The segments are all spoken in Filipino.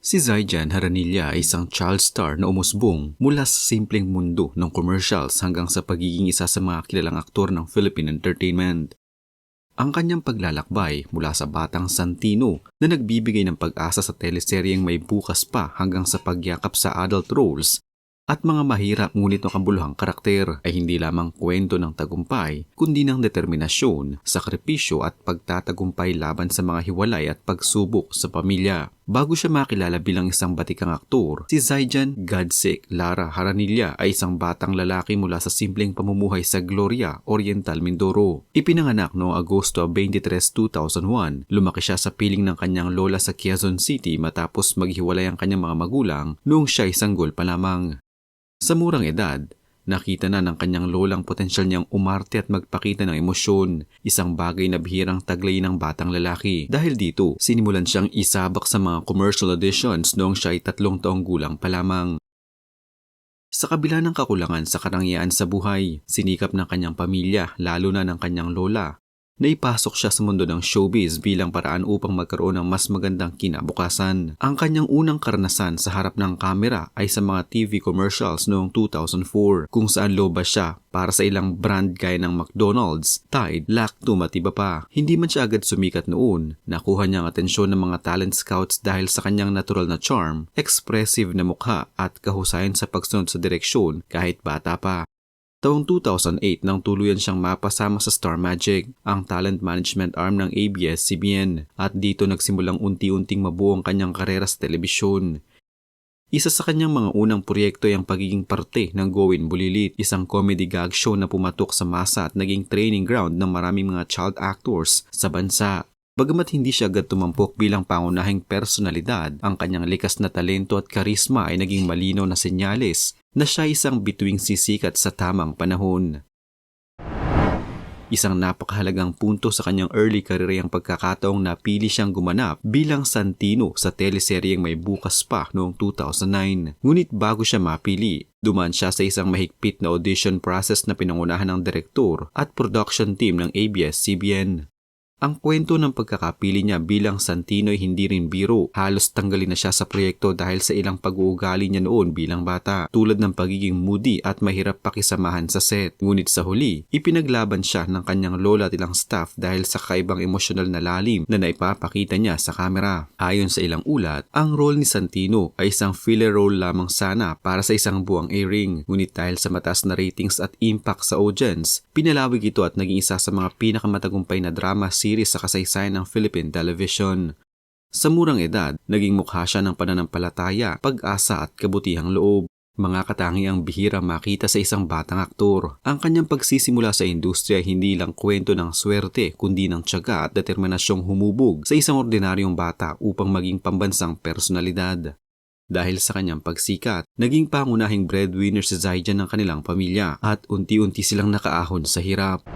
Si Zaijan Haranilla ay isang child star na umusbong mula sa simpleng mundo ng commercials hanggang sa pagiging isa sa mga kilalang aktor ng Philippine entertainment. Ang kanyang paglalakbay mula sa batang Santino na nagbibigay ng pag-asa sa teleseryeng may bukas pa hanggang sa pagyakap sa adult roles at mga mahirap ngunit makabuluhang karakter ay hindi lamang kwento ng tagumpay, kundi ng determinasyon, sakripisyo at pagtatagumpay laban sa mga hiwalay at pagsubok sa pamilya. Bago siya makilala bilang isang batikang aktor, si Zaijan Godsek Lara Haranilla ay isang batang lalaki mula sa simpleng pamumuhay sa Gloria, Oriental, Mindoro. Ipinanganak noong Agosto 23, 2001. Lumaki siya sa piling ng kanyang lola sa Quezon City matapos maghiwalay ang kanyang mga magulang noong siya isang gol pa lamang. Sa murang edad, nakita na ng kanyang lolang potensyal niyang umarte at magpakita ng emosyon, isang bagay na bihirang taglay ng batang lalaki. Dahil dito, sinimulan siyang isabak sa mga commercial auditions noong siya ay tatlong taong gulang pa lamang. Sa kabila ng kakulangan sa karangyaan sa buhay, sinikap ng kanyang pamilya, lalo na ng kanyang lola, naipasok siya sa mundo ng showbiz bilang paraan upang magkaroon ng mas magandang kinabukasan. Ang kanyang unang karanasan sa harap ng kamera ay sa mga TV commercials noong 2004 kung saan loba siya para sa ilang brand gaya ng McDonald's, Tide, Lactum at pa. Hindi man siya agad sumikat noon. Nakuha niya ang atensyon ng mga talent scouts dahil sa kanyang natural na charm, expressive na mukha at kahusayan sa pagsunod sa direksyon kahit bata pa. Taong 2008 nang tuluyan siyang mapasama sa Star Magic, ang talent management arm ng ABS-CBN at dito nagsimulang unti-unting mabuo ang kanyang karera sa telebisyon. Isa sa kanyang mga unang proyekto ay ang pagiging parte ng Gowin Bulilit, isang comedy gag show na pumatok sa masa at naging training ground ng maraming mga child actors sa bansa. Bagamat hindi siya agad tumampok bilang pangunahing personalidad, ang kanyang likas na talento at karisma ay naging malinaw na senyales na siya isang bituing sisikat sa tamang panahon. Isang napakahalagang punto sa kanyang early career ang pagkakataong napili siyang gumanap bilang Santino sa teleseryeng may bukas pa noong 2009. Ngunit bago siya mapili, duman siya sa isang mahigpit na audition process na pinangunahan ng direktor at production team ng ABS-CBN. Ang kwento ng pagkakapili niya bilang Santino ay hindi rin biro. Halos tanggalin na siya sa proyekto dahil sa ilang pag-uugali niya noon bilang bata, tulad ng pagiging moody at mahirap pakisamahan sa set. Ngunit sa huli, ipinaglaban siya ng kanyang lola at ilang staff dahil sa kaibang emosyonal na lalim na naipapakita niya sa kamera. Ayon sa ilang ulat, ang role ni Santino ay isang filler role lamang sana para sa isang buwang airing. Ngunit dahil sa mataas na ratings at impact sa audience, pinalawig ito at naging isa sa mga pinakamatagumpay na drama series series sa kasaysayan ng Philippine television. Sa murang edad, naging mukha siya ng pananampalataya, pag-asa at kabutihang loob. Mga katangiang bihira makita sa isang batang aktor. Ang kanyang pagsisimula sa industriya hindi lang kwento ng swerte kundi ng tiyaga at determinasyong humubog sa isang ordinaryong bata upang maging pambansang personalidad. Dahil sa kanyang pagsikat, naging pangunahing breadwinner si Zaijan ng kanilang pamilya at unti-unti silang nakaahon sa hirap.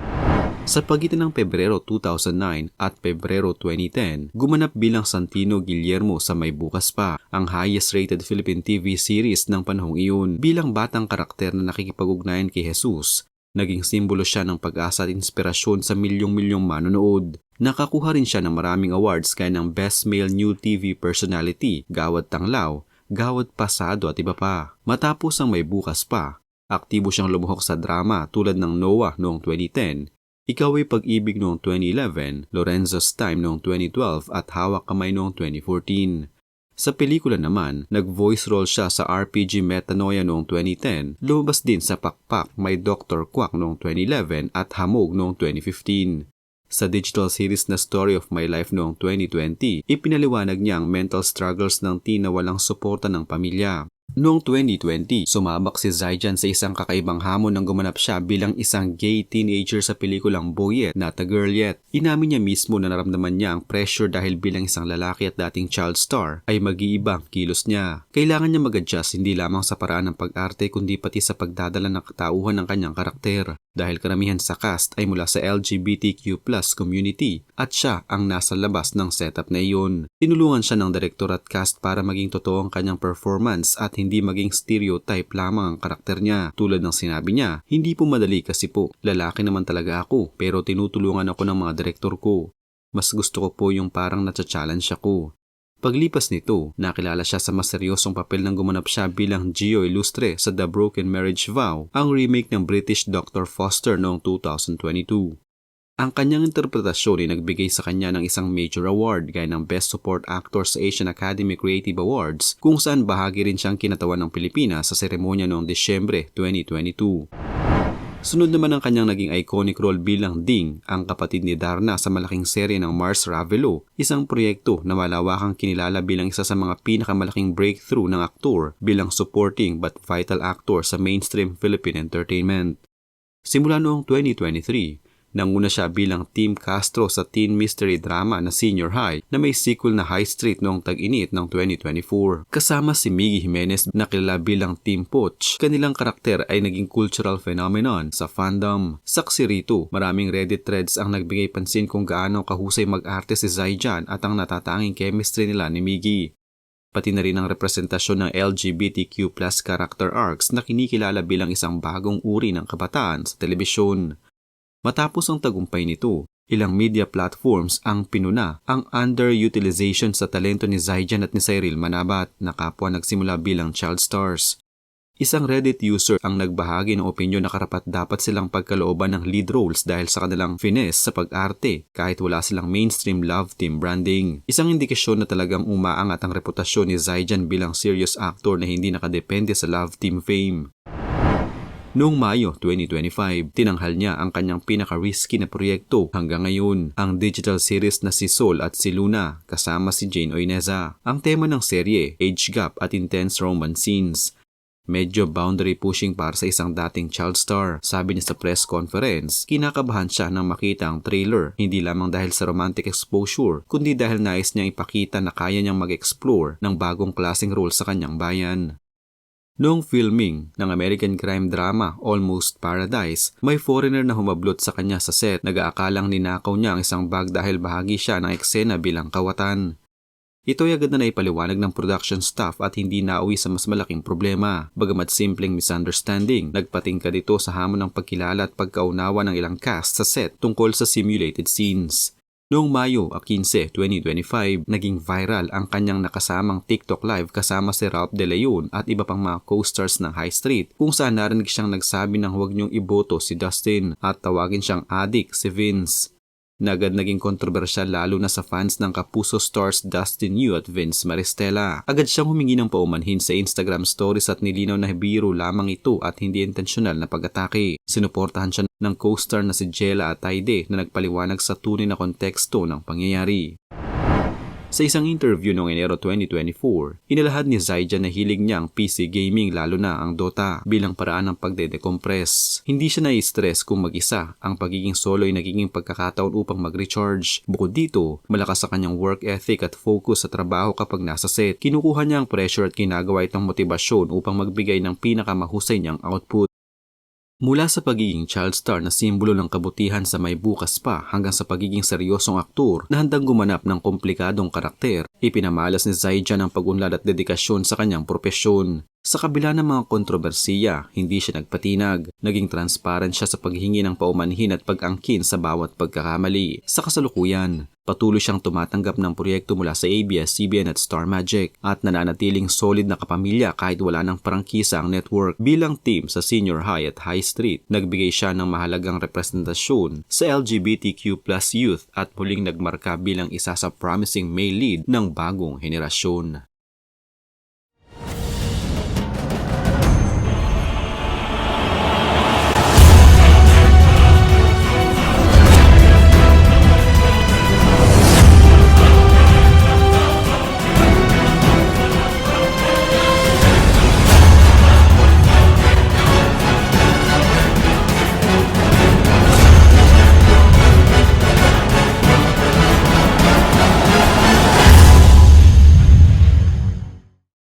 Sa pagitan ng Pebrero 2009 at Pebrero 2010, gumanap bilang Santino Guillermo sa May Bukas Pa, ang highest-rated Philippine TV series ng panahong iyon. Bilang batang karakter na nakikipag-ugnayan kay Jesus, naging simbolo siya ng pag-asa at inspirasyon sa milyong-milyong manonood. Nakakuha rin siya ng maraming awards kaya ng Best Male New TV Personality, Gawad Tanglaw, Gawad Pasado at iba pa. Matapos ang May Bukas Pa, aktibo siyang lumuhok sa drama tulad ng Noah noong 2010, ikaw ay pag-ibig noong 2011, Lorenzo's Time noong 2012 at Hawak Kamay noong 2014. Sa pelikula naman, nag-voice role siya sa RPG Metanoia noong 2010, lumabas din sa Pakpak May Dr. Quack noong 2011 at Hamog noong 2015. Sa digital series na Story of My Life noong 2020, ipinaliwanag niya ang mental struggles ng teen na walang suporta ng pamilya. Noong 2020, sumabak si Zaijan sa isang kakaibang hamon nang gumanap siya bilang isang gay teenager sa pelikulang Boyet, Not a Girl Yet. Inamin niya mismo na naramdaman niya ang pressure dahil bilang isang lalaki at dating child star ay mag-iiba kilos niya. Kailangan niya mag-adjust hindi lamang sa paraan ng pag-arte kundi pati sa pagdadala ng katauhan ng kanyang karakter dahil karamihan sa cast ay mula sa LGBTQ plus community at siya ang nasa labas ng setup na iyon. Tinulungan siya ng direktor at cast para maging totoo ang kanyang performance at hindi maging stereotype lamang ang karakter niya. Tulad ng sinabi niya, hindi po madali kasi po, lalaki naman talaga ako pero tinutulungan ako ng mga direktor ko. Mas gusto ko po yung parang natsa-challenge ako. Paglipas nito, nakilala siya sa mas seryosong papel nang gumanap siya bilang Gio Illustre sa The Broken Marriage Vow, ang remake ng British Dr. Foster noong 2022. Ang kanyang interpretasyon ay nagbigay sa kanya ng isang major award gaya ng Best Support Actor sa Asian Academy Creative Awards kung saan bahagi rin siyang kinatawan ng Pilipinas sa seremonya noong Disyembre 2022. Sunod naman ang kanyang naging iconic role bilang Ding, ang kapatid ni Darna sa malaking serye ng Mars Ravelo, isang proyekto na malawakang kinilala bilang isa sa mga pinakamalaking breakthrough ng aktor bilang supporting but vital actor sa mainstream Philippine entertainment. Simula noong 2023, Nanguna siya bilang Team Castro sa teen mystery drama na Senior High na may sequel na High Street noong tag-init ng 2024. Kasama si Miggy Jimenez na kilala bilang Team Poch. Kanilang karakter ay naging cultural phenomenon sa fandom. Saksi rito, maraming Reddit threads ang nagbigay pansin kung gaano kahusay mag-arte si Zaijan at ang natatanging chemistry nila ni Miggy pati na rin ang representasyon ng LGBTQ plus character arcs na kinikilala bilang isang bagong uri ng kabataan sa telebisyon. Matapos ang tagumpay nito, ilang media platforms ang pinuna ang underutilization sa talento ni Zaijan at ni Cyril Manabat na kapwa nagsimula bilang child stars. Isang Reddit user ang nagbahagi ng opinyon na karapat dapat silang pagkalooban ng lead roles dahil sa kanilang finesse sa pag-arte kahit wala silang mainstream love team branding. Isang indikasyon na talagang umaangat ang reputasyon ni Zaijan bilang serious actor na hindi nakadepende sa love team fame. Noong Mayo 2025, tinanghal niya ang kanyang pinaka-risky na proyekto hanggang ngayon, ang digital series na si Sol at si Luna kasama si Jane Oineza. Ang tema ng serye, age gap at intense romance scenes. Medyo boundary pushing para sa isang dating child star. Sabi niya sa press conference, kinakabahan siya nang makita ang trailer, hindi lamang dahil sa romantic exposure, kundi dahil nais niyang ipakita na kaya niyang mag-explore ng bagong klaseng role sa kanyang bayan. Noong filming ng American crime drama Almost Paradise, may foreigner na humablot sa kanya sa set. Nag-aakalang ninakaw niya ang isang bag dahil bahagi siya ng eksena bilang kawatan. Ito ay agad na naipaliwanag ng production staff at hindi nauwi sa mas malaking problema. Bagamat simpleng misunderstanding, nagpatingka dito sa hamon ng pagkilala at pagkaunawa ng ilang cast sa set tungkol sa simulated scenes. Noong Mayo 15, 2025, naging viral ang kanyang nakasamang TikTok live kasama si Ralph De Leon at iba pang mga co-stars ng High Street kung saan narinig siyang nagsabi ng huwag niyong iboto si Dustin at tawagin siyang adik si Vince na agad naging kontrobersyal lalo na sa fans ng Kapuso Stars Dustin Yu at Vince Maristella. Agad siyang humingi ng paumanhin sa Instagram stories at nilinaw na biro lamang ito at hindi intensyonal na pag-atake. Sinuportahan siya ng co-star na si Jella Ataide na nagpaliwanag sa tunay na konteksto ng pangyayari. Sa isang interview noong Enero 2024, inilahad ni Zaijan na hilig niya ang PC gaming lalo na ang Dota bilang paraan ng pagde-decompress. Hindi siya nai-stress kung mag-isa. Ang pagiging solo ay nagiging pagkakataon upang mag-recharge. Bukod dito, malakas sa kanyang work ethic at focus sa trabaho kapag nasa set. Kinukuha niya ang pressure at ginagawa itong motibasyon upang magbigay ng pinakamahusay niyang output. Mula sa pagiging child star na simbolo ng kabutihan sa may bukas pa hanggang sa pagiging seryosong aktor na handang gumanap ng komplikadong karakter, ipinamalas ni Zaijan ang pagunlad at dedikasyon sa kanyang propesyon. Sa kabila ng mga kontrobersiya, hindi siya nagpatinag. Naging transparent siya sa paghingi ng paumanhin at pag-angkin sa bawat pagkakamali. Sa kasalukuyan, patuloy siyang tumatanggap ng proyekto mula sa ABS-CBN at Star Magic at nananatiling solid na kapamilya kahit wala ng parangkisa ang network. Bilang team sa Senior High at High Street, nagbigay siya ng mahalagang representasyon sa LGBTQ plus youth at muling nagmarka bilang isa sa promising male lead ng bagong henerasyon.